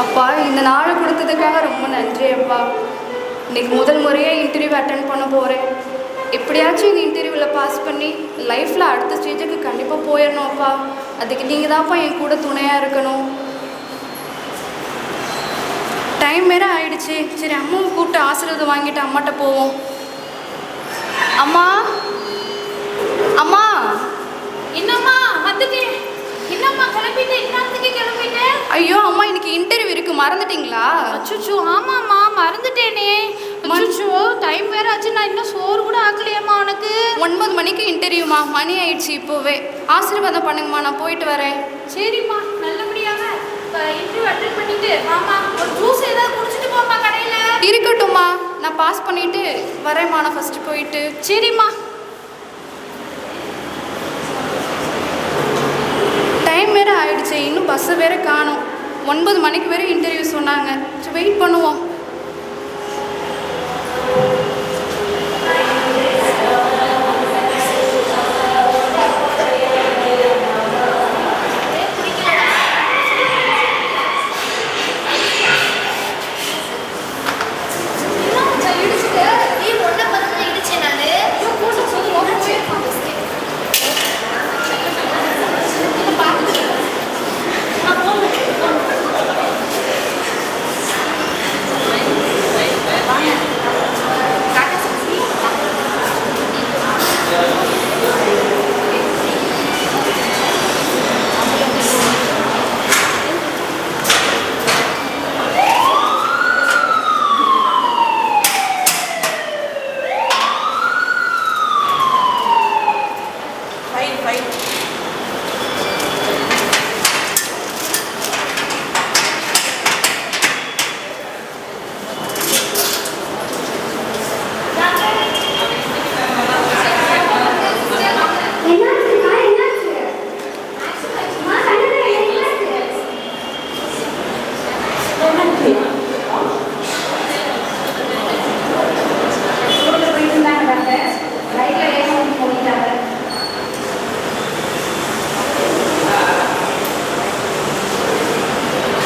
அப்பா இந்த நாளை கொடுத்ததுக்காக ரொம்ப நன்றி அப்பா. இன்னைக்கு முதல் முறையாக இன்டர்வியூ அட்டன் பண்ண போகிறேன் எப்படியாச்சும் இந்த இன்டர்வியூவில் பாஸ் பண்ணி லைஃப்பில் அடுத்த ஸ்டேஜுக்கு கண்டிப்பாக போயிடணும் அப்பா. அதுக்கு நீங்கள் தான்ப்பா என் கூட துணையாக இருக்கணும். டைம் வேறு ஆயிடுச்சு. சரி அம்மாவை கூப்பிட்டு ஆசீர்வாதம் வாங்கிட்டு அம்மாட்ட போவோம். அம்மா? அம்மா? என்னம்மா? ஐயோ அம்மா இன்னைக்கு இன்டர்வியூ இருக்கு. மறந்துட்டீங்களா? அச்சுச்சோ ஆமாம்மா மறந்துட்டேனே. அச்சுச்சோ டைம் வேற ஆச்சு. நான் இன்னும் சோறு கூட ஆக்கலையம்மா உனக்கு. ஒன்பது மணிக்கு இன்டர்வியூமா மணி ஆயிடுச்சு இப்போவே. ஆசீர்வாதம் பண்ணுங்கம்மா நான் போயிட்டு வரேன். சரிம்மா நல்லபடியாக இன்டர்வியூ அட்டன் பண்ணிட்டு ஆமா ஒரு ஜூஸ் ஏதாவது குடிச்சிட்டு போம்மா கடையில. இருக்கட்டும்மா. நான் பாஸ் பண்ணிட்டு வரேம்மா நான் ஃபர்ஸ்ட் போயிட்டு. சரிம்மா டைம் வேற ஆயிடுச்சு. இன்னும் பஸ்ஸை வேற காணும். ஒன்பது மணிக்கு வேறு இன்டர்வியூ சொன்னாங்க. சரி வெயிட் பண்ணுவோம்.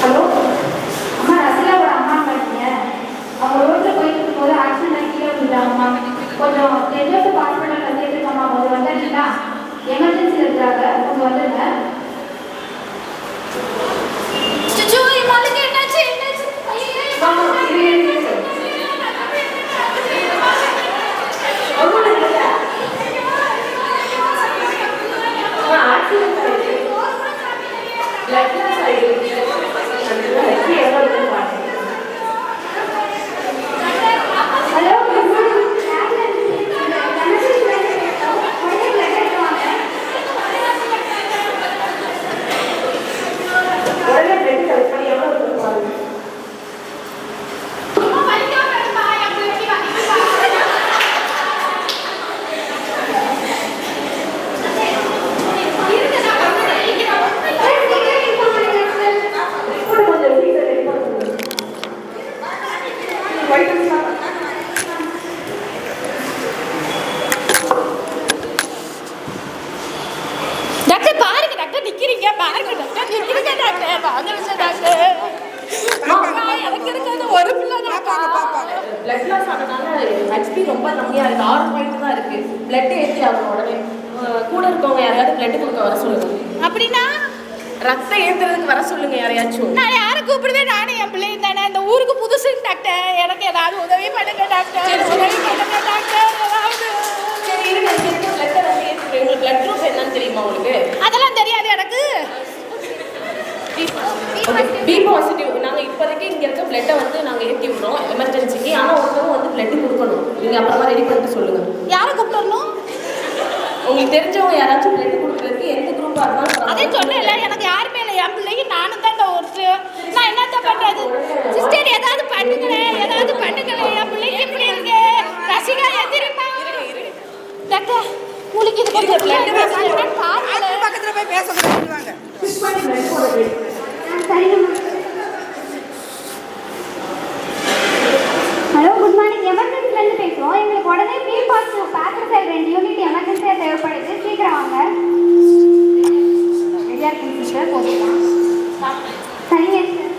ஹலோ அம்மா ரசிலாவோட அம்மா பாத்தீங்க அவங்க ரோட்ல போயிட்டு இருக்கும்போது ஆக்சிடென்ட் கீழே விழுந்தாங்கம்மா கொஞ்சம் டெலிவரி ஹாஸ்பிட்டலில் சேர்த்துக்கம்மா அவங்க வந்துடுறீங்களா எமர்ஜென்சி இருக்காங்க கொஞ்சம் வந்துடுங்க அச்சுச்சோ என் மகளுக்கு என்னாச்சு என்னாச்சு ஐயோ, என் வாமா, இரு, இரு, இரு. ஒண்ணும் இல்லையா? அம்மா, accident ஆயிடுச்சு. Blood loss ஆயிடுச்சு. அதனால எப்படி எவ்வளவு இருக்குன்னு பாருங்க. ஹலோ குட் மார்னிங் தனலட்சுமி பேசுறேன் உடனே பிளட் எடுத்து வாங்க உடனே blood collect பண்ணி எவ்வளவு இருக்குன்னு பாருங்க. அம்மா, வலிக்காம இருப்பா, என் பிள்ளைக்கு வலிக்குப்பா. இருங்க, நான் வந்துடுறேன். இங்க நான் வந்துடுறேன். கூட கொஞ்சம் சீக்கிரம் ready பண்ண சொல்லுங்க. Vitamins சாப்பிடு. டாக்டர் பாருங்க டாக்டர் நிக்கிறீங்க பாருங்க டாக்டர் நிக்கிறீங்க டாக்டர் வாங்க விஷயம் டாக்டர் அம்மா, எனக்கு இருக்கிறது ஒரு பிள்ளை டாக்டர் பிளட் லாஸ் ஆனனால ஹெச்பி ரொம்ப கம்மியா இருக்கு. ஆறு பாயிண்ட் தான் இருக்கு. பிளட் ஏற்றி ஆகணும் உடனே. கூட இருக்கவங்க யாரையாவது பிளட் கொடுக்க வர சொல்லுங்க. அப்படின்னா? ரத்தம் ஏத்துறதுக்கு வர சொல்லுங்க யாரையாச்சும். நான் யாரை கூப்பிடுவேன் நானே என் பிள்ளையும் தானே. இந்த ஊருக்கு புதுசு டாக்டர். எனக்கு ஏதாவது உதவி பண்ணுங்க டாக்டர். உதவி பண்ணுங்க டாக்டர். ஏதாவது. சரி இருங்க இங்க இருக்க பிளட்டை வந்து ஏற்றுக்கிறேன் உங்களுக்கு பிளட் குரூப் என்னன்னு தெரியுமா உங்களுக்கு அதெல்லாம் தெரியாது எனக்கு பி பாசிட்டிவ் நாங்க இப்போதைக்கு இங்க இருக்க பிளட்டை வந்து நாங்க ஏற்றி விடுறோம் எமர்ஜென்சிக்கு ஆனா ஒருத்தவங்க வந்து பிளட் கொடுக்கணும். நீங்க அப்புறமா ரெடி பண்ணிட்டு சொல்லுங்க. யாரை கூப்பிடணும்? உங்களுக்கு தெரிஞ்சவங்க யாராச்சும் பிளட் கொடுக்கறதுக்கு எந்த குரூப்பா இருந்தாலும் அதே சொன்னேன்ல எனக்கு யாருமே இல்லை. என் பிள்ளைக்கு நானும் தான் இந்த ஒருத்து நான் என்னத்த பண்றது சிஸ்டர் ஏதாவது பண்ணுங்களேன் ஏதாவது பண்ணுங்களேன் என் பிள்ளைக்கு இப்படி இருக்கு ரசிகா எதிரிமா டாக்டர் உங்களுக்கு இது கொஞ்சம் பிளட் பாருங்க பக்கத்துல போய் பேசக்கூடாது வாங்க Fix பண்ணி blood போட ready. சரிங்கம்மா ஹலோ குட் மார்னிங் எமர்ஜென்சிலேருந்து பேசுகிறோம் எங்களுக்கு உடனே பி சீக்கிரம் வாங்க ரெடியாக இருக்கீங்க சிஸ்டர் போட்டுக்கலாம். சரிங்க சிஸ்டர்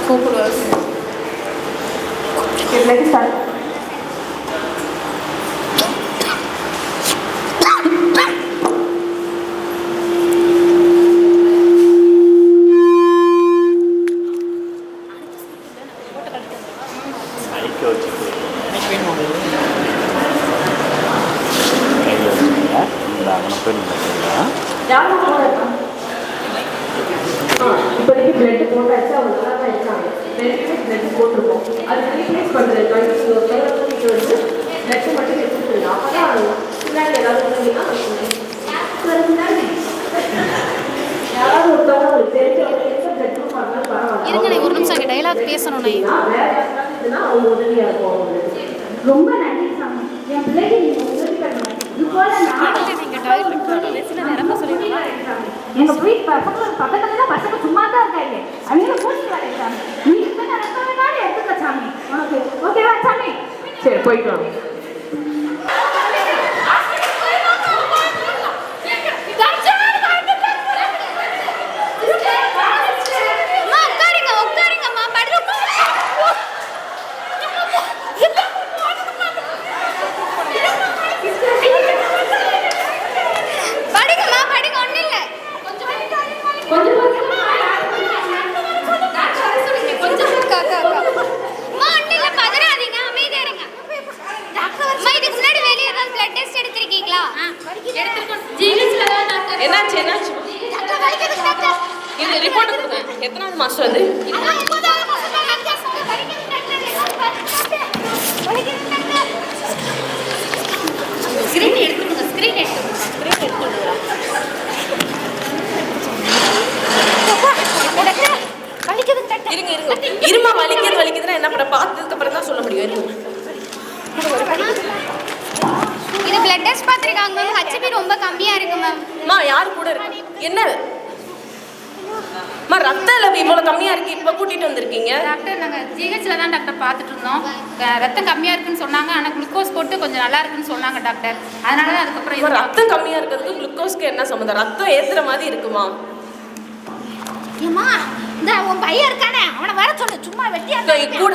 கூப்பிடுவாரு பிளட் ஸ்டார்ட் மைக்க வச்சுட்டு கையில் வச்சுக்கோங்க இந்த அங்கே போய் நீங்கள் வச்சுக்கலாம் யாரும் கூட இருக்காங்க ஆ இப்போதைக்கு பிளட் போட்டாச்சு அவங்க நல்லா தான் இருக்காங்க ரெண்டு பிளட் போட்டிருக்கோம். அது ரீப்ளேஸ் கையில் தூக்கிட்டு வந்து பிளட் மட்டும் எடுத்துட்டு அப்போ தான் பின்னாடி ஏதாவது சொன்னேன். யாராவது ஒருத்தவங்க உங்களுக்கு தெரிஞ்சவங்க ஒரு நிமிஷம் டைலாக் பேசணும் நான் உதவியாக இருக்கும் ரொம்ப நன்றி என் பிள்ளைக்கு நீங்கள் உதவி பண்ணணும். இது போல நான் எங்க வீட்டு பக்கத்துல பக்கத்துல பசங்க சும்மா தான் இருக்காங்க அவங்க கூட்டிட்டு வரேன் சாமி நீ எத்தனை ரத்தம் வேணாலும் எடுத்துக்க சாமி உனக்கு ஓகேவா சாமி சரி போயிட்டு வாங்க அம்மா உட்காருங்க உட்காருங்கம்மா படுக்க படுங்கம்மா படுங்க ஒண்ணும் இல்ல கொஞ்சம் அக்கா, அக்கா, அக்கா. அம்மா, ஒண்ணும் இல்ல, பதறாதீங்க, அமைதியா இருங்க. அம்மா, இதுக்கு முன்னாடி வெளிய ஏதாவது blood test எடுத்திருக்கீங்களா? என்னாச்சு என்னாச்சு டாக்டர், வலிக்குதுங்க, டாக்டர். இது ரிப்போர்ட் கொடுங்க எத்தனாவது மாஸ்டர் வந்து அதான் இப்போதான் மாசமா blood test வந்து வலிக்குது, டாக்டர். டாக்டர். வலிக்குது, டாக்டர். Screen doctor. இருங்க இருங்க. இருமா வலிக்குது வலிக்குதுன்னா என்ன பண்ண பார்த்ததுக்கு அப்புறம் தான் சொல்ல முடியும். இருங்க. இது blood test பார்த்திருக்காங்க. மேம் ஹெச்பி ரொம்ப கம்மியா இருக்கு மேம் அம்மா யார் கூட இருக்கு? என்ன? அம்மா ரத்த அளவு இவ்வளவு கம்மியா இருக்கு இப்ப கூட்டிட்டு வந்திருக்கீங்க? டாக்டர் நாங்கள் ஜிஹெச்சில் தான் டாக்டர் பார்த்துட்டு இருந்தோம் ரத்தம் கம்மியாக இருக்குன்னு சொன்னாங்க. ஆனால் குளுக்கோஸ் போட்டு கொஞ்சம் நல்லா இருக்குன்னு சொன்னாங்க டாக்டர். அதனால தான் அதுக்கப்புறம் ரத்தம் கம்மியா இருக்கிறதுக்கு குளுக்கோஸ்க்கு என்ன சம்மந்தம்? ரத்தம் ஏத்துற மாதிரி இருக்குமா? ஏம்மா இந்த உன் பையன் இருக்கானே. அவனை வர சொல்லு. சும்மா வெட்டியா கூட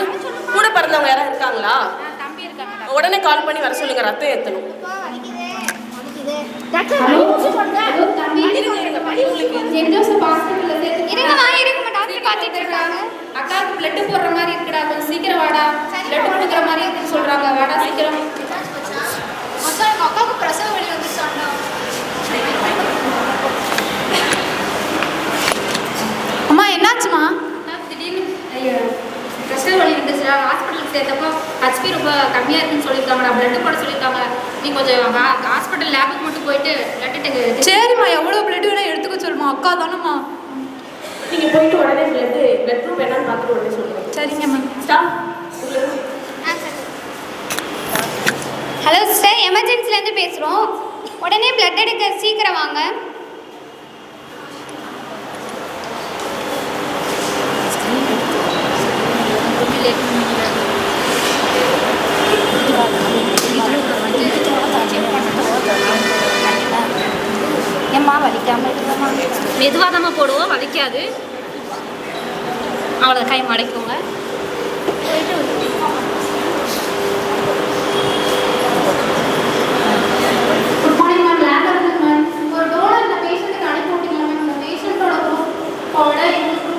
கூட பிறந்தவங்க யாராவது இருக்காங்களா? தம்பி இருக்காங்க உடனே கால் பண்ணி வர சொல்லுங்க ரத்தம் ஏத்தணும். டாக்டர் இருங்க. இருங்க உங்களுக்கு சென்ட் ஜோசப் பார்த்துட்டு இருக்காங்க அக்காவுக்கு பிளட்டு போடுற மாதிரி இருக்குடா கொஞ்சம் சீக்கிரம் வாடா. பிளட் கொடுக்குற மாதிரி இருக்குன்னு சொல்றாங்க. வாடா சீக்கிரம். மொத்தம் எங்க அக்காவுக்கு பிரசவ வலி வந்துச்சாண்டா அம்மா என்னாச்சுமா மேம் திடீர்னு ப்ரெஷர் வலி இருந்துச்சுடா ஹாஸ்பிட்டலுக்கு சேர்த்தப்போ ஹெச்பி ரொம்ப கம்மியாக இருக்குன்னு சொல்லியிருக்காங்கடா. பிளட்டு போட சொல்லியிருக்காங்க. நீ கொஞ்சம் ஹாஸ்பிட்டல் லேபுக்கு மட்டும் போயிட்டு பிளட்டு சரிம்மா எவ்வளோ பிளட் வேணா எடுத்துக்க சொல்லுமா அக்கா தானம்மா. நீங்க போயிட்டு உடனே பிளட் குரூப் என்னன்னு பார்த்துட்டு உடனே ஸ்டாப் ஹலோ சிஸ்டர் எமர்ஜென்சிலேருந்து பேசுகிறோம் உடனே பிளட் எடுக்க சீக்கிரம் வாங்க. ஏம்மா வலிக்காம இருக்கமா? மெதுவாக தாம்மா போடுவோம். வலிக்காது. அவ்வளோ கை மடக்குங்க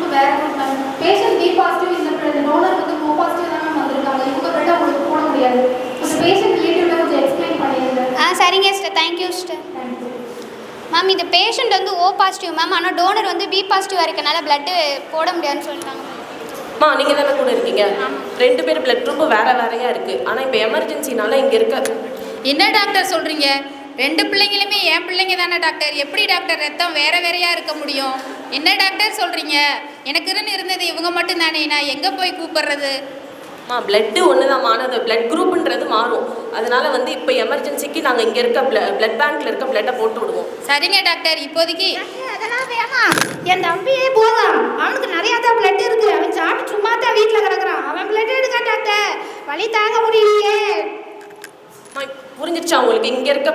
இந்த இந்த பேஷண்ட் பி பாசிட்டிவ் இந்த இந்த டோனர் வந்து பாசிட்டிவ் தான் மேம் வந்திருக்காங்க இவங்க பிளட் உங்களுக்கு போட முடியாது கொஞ்சம் பேஷண்ட் ரிலேட்டிவ்ல கொஞ்சம் எக்ஸ்பிளைன் பண்ணிடுங்க ஆ சரிங்க sister thank you sister ma'am இது பேஷண்ட் வந்து ஓ பாசிட்டிவ் மேம் ஆனால் டோனர் வந்து பி பாசிட்டிவ் இருக்கனால பிளட்டு போட முடியாதுன்னு சொல்லிட்டாங்க. அம்மா நீங்க தானே கூட இருக்கீங்க? ரெண்டு பேர் பிளட் குரூப் வேற வேறையா இருக்கு. ஆனா இப்போ எமர்ஜென்சினால இங்க இருக்க என்ன டாக்டர் சொல்கிறீங்க ரெண்டு பிள்ளைங்களுமே என் பிள்ளைங்க தானே டாக்டர் எப்படி டாக்டர் ரத்தம் வேற வேறையா இருக்க முடியும். என்ன டாக்டர் சொல்கிறீங்க எனக்குன்னு இருந்தது. இவங்க மட்டும் தானே. நான் எங்கே போய் கூப்பிடுறது? அம்மா பிளட்டு ஒண்ணுதான் ஆனது பிளட் குரூப்ன்றது மாறும். அதனால வந்து இப்போ எமர்ஜென்சிக்கு நாங்க இங்க இருக்க பிளட் பேங்க்ல இருக்க பிளட்டை போட்டு விடுவோம். சரிங்க டாக்டர் இப்போதைக்கு அதெல்லாம் வேணாம் என் தம்பியே போதும் அவனுக்கு நிறைய தான் பிளட் இருக்கு. அவன் சாப்பிட்டு சும்மா தான் வீட்டில் கிடக்குறான். அவன் பிளட் எடுக்க டாக்டர் வலி தாங்க முடியலையே.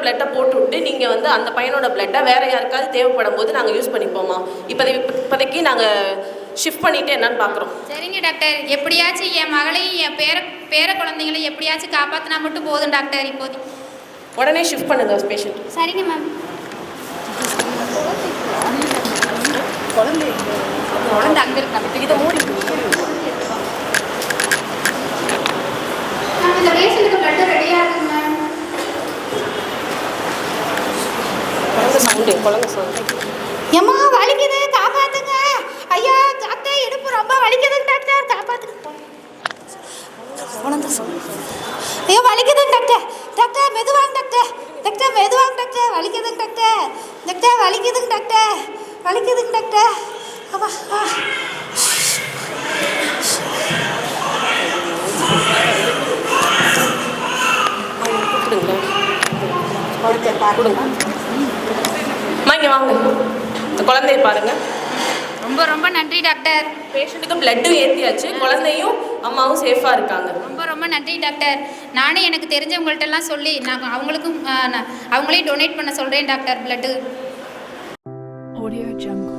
பிளட்டை போட்டு விட்டு நீங்கள் வந்து அந்த பையனோட பிளட்டை வேற யாருக்காவது தேவைப்படும் போது நாங்கள் யூஸ் பண்ணிப்போமா இப்போதை இப்போதைக்கு நாங்கள் ஷிஃப்ட் பண்ணிட்டு என்னன்னு பார்க்குறோம். சரிங்க டாக்டர். எப்படியாச்சும் என் மகளையும் என் பேர பேர குழந்தைங்களையும் எப்படியாச்சும் காப்பாற்றினா மட்டும் போதும் டாக்டர் இப்போதைக்கு. உடனே ஷிஃப்ட் பண்ணுங்க பேஷண்ட் சரிங்க மேம் குழந்தை அங்கே இருக்காங்க இதை மூடி மேம் இந்த பேஷண்ட்டுக்கு பிளட் ரெடியாக இருக்குங்க மேம் குழந்தை சவுண்டு குழந்தை சவுண்டு ஏம்மா வலிக்குது காப்பாத்துங்க ஐயா டாக்டர் இடுப்பு ரொம்ப வலிக்குதுங்க டாக்டர் காப்பாத்துங்க குழந்தை சொல்லு ஐயோ வலிக்குதுங்க டாக்டர் டாக்டர் மெதுவாங்க டாக்டர் மெதுவாங்க டாக்டர் வலிக்குதுங்க டாக்டர் டாக்டர் வலிக்குதுங்க டாக்டர் வலிக்குதுங்க டாக்டர் அப்பா ஆ. வாங்க. இந்த குழந்தைய பாருங்க. ரொம்ப ரொம்ப நன்றி டாக்டர். பேஷண்ட்டுக்கு பிளட்டும் ஏற்றியாச்சு குழந்தையும் அம்மாவும் சேஃபாக இருக்காங்க. ரொம்ப ரொம்ப நன்றி டாக்டர். நானே எனக்கு தெரிஞ்சவங்கள்ட்டெல்லாம் சொல்லி நான் அவங்களுக்கும் ஆ, நான் அவங்களே டொனேட் பண்ண சொல்கிறேன் டாக்டர் பிளட்டு Audio Jungle.